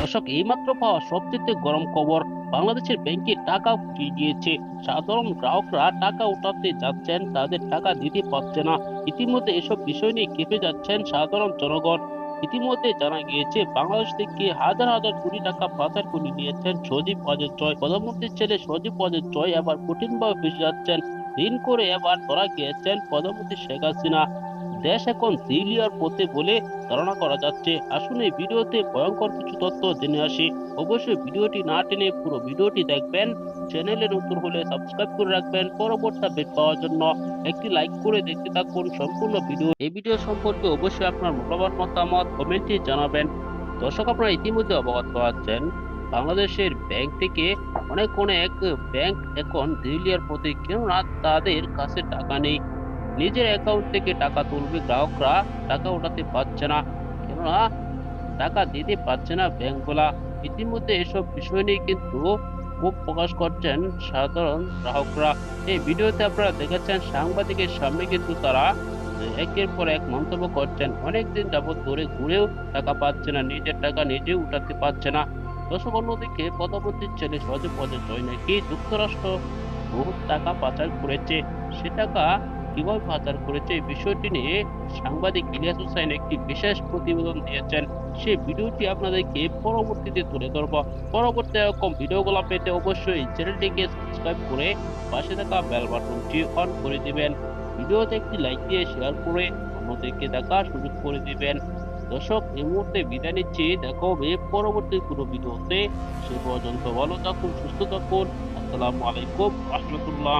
দর্শক এইমাত্র পাওয়া সবচেয়ে গরম খবর, বাংলাদেশের ব্যাংকে টাকা ফুরিয়ে গিয়েছে সাধারণ গ্রাহকরা টাকা উঠাতে যাচ্ছেন, তাদের টাকা দিতে পারছে না। ইতিমধ্যে এসব বিষয় নিয়ে কেঁপে যাচ্ছেন সাধারণ জনগণ। ইতিমধ্যে জানা গিয়েছে, বাংলাদেশ থেকে হাজার হাজার কোটি টাকা পাচার করে নিয়েছেন সজীব অজয় জয় প্রধানমন্ত্রীর ছেলে সজীব অজয় জয় এবার কঠিনভাবে ফেসে যাচ্ছেন। ঋণ করে এবার ধরা গিয়েছেন প্রধানমন্ত্রী শেখ হাসিনা। দেশ এখন দিলিয়ার পথে বলে ধারণা করা যাচ্ছে। আসুন এই ভিডিওতে ভয়ঙ্কর কিছু তথ্য জেনে আসি। অবশ্যই ভিডিওটি না টেনে পুরো ভিডিওটি দেখবেন। চ্যানেলে নতুন হলে সাবস্ক্রাইব করে রাখবেন। পরবর্তী আপডেট পাওয়ার জন্য একটি লাইক করে দেখতে থাকুন সম্পূর্ণ ভিডিও। এই ভিডিও সম্পর্কে অবশ্যই আপনার মূল্যবান মতামত কমেন্টে জানাবেন। দর্শক, আপনারা ইতিমধ্যে অবগত পাচ্ছেন বাংলাদেশের ব্যাংক থেকে অনেক অনেক ব্যাংক এখন দিলিয়ার পথে কেননা তাদের কাছে টাকা নেই। নিজের অ্যাকাউন্ট থেকে টাকা তুলবে, গ্রাহকরা টাকা ওঠাতে পারছে না। কেননা, টাকা দিতে পারছে না ব্যাংকগুলা ইতিমধ্যে এসব বিষয় নিয়ে কিন্তু ক্ষোভ প্রকাশ করছেন সাধারণ গ্রাহকরা। এই ভিডিওতে আপনারা দেখেছেন, সাংবাদিকের সামনে কিন্তু তারা একের পর এক মন্তব্য করছেন। অনেকদিন যাবৎ ধরে ঘুরেও টাকা পাচ্ছে না, নিজের টাকা নিজে উঠাতে পারছে না। দর্শক, অন্যদিকে প্রধানমন্ত্রীর ছেলে সজীব পদে জয় নাকি? যুক্তরাষ্ট্র বহু টাকা পাচার করেছে। সে টাকা কীভাবে পাচার করেছে। এই বিষয়টি নিয়ে সাংবাদিক ইলিয়াস হোসেন একটি বিশেষ প্রতিবেদন দিয়েছেন। সেই ভিডিওটি আপনাদেরকে পরবর্তীতে তুলে ধরব। পরবর্তী এরকম ভিডিওগুলো পেতে অবশ্যই চ্যানেলটিকে সাবস্ক্রাইব করে পাশে থাকা বেল বাটনটি অন করে দিবেন। ভিডিওতে একটি লাইক দিয়ে শেয়ার করে অন্যদেরকে দেখার সুযোগ করে দিবেন। দর্শক, এই মুহূর্তে বিদায় নিচ্ছি। দেখা হবে পরবর্তী কোনো ভিডিওতে। সে পর্যন্ত ভালো থাকুন, সুস্থ থাকুন। আসসালামু আলাইকুম, রহমতুল্লাহ।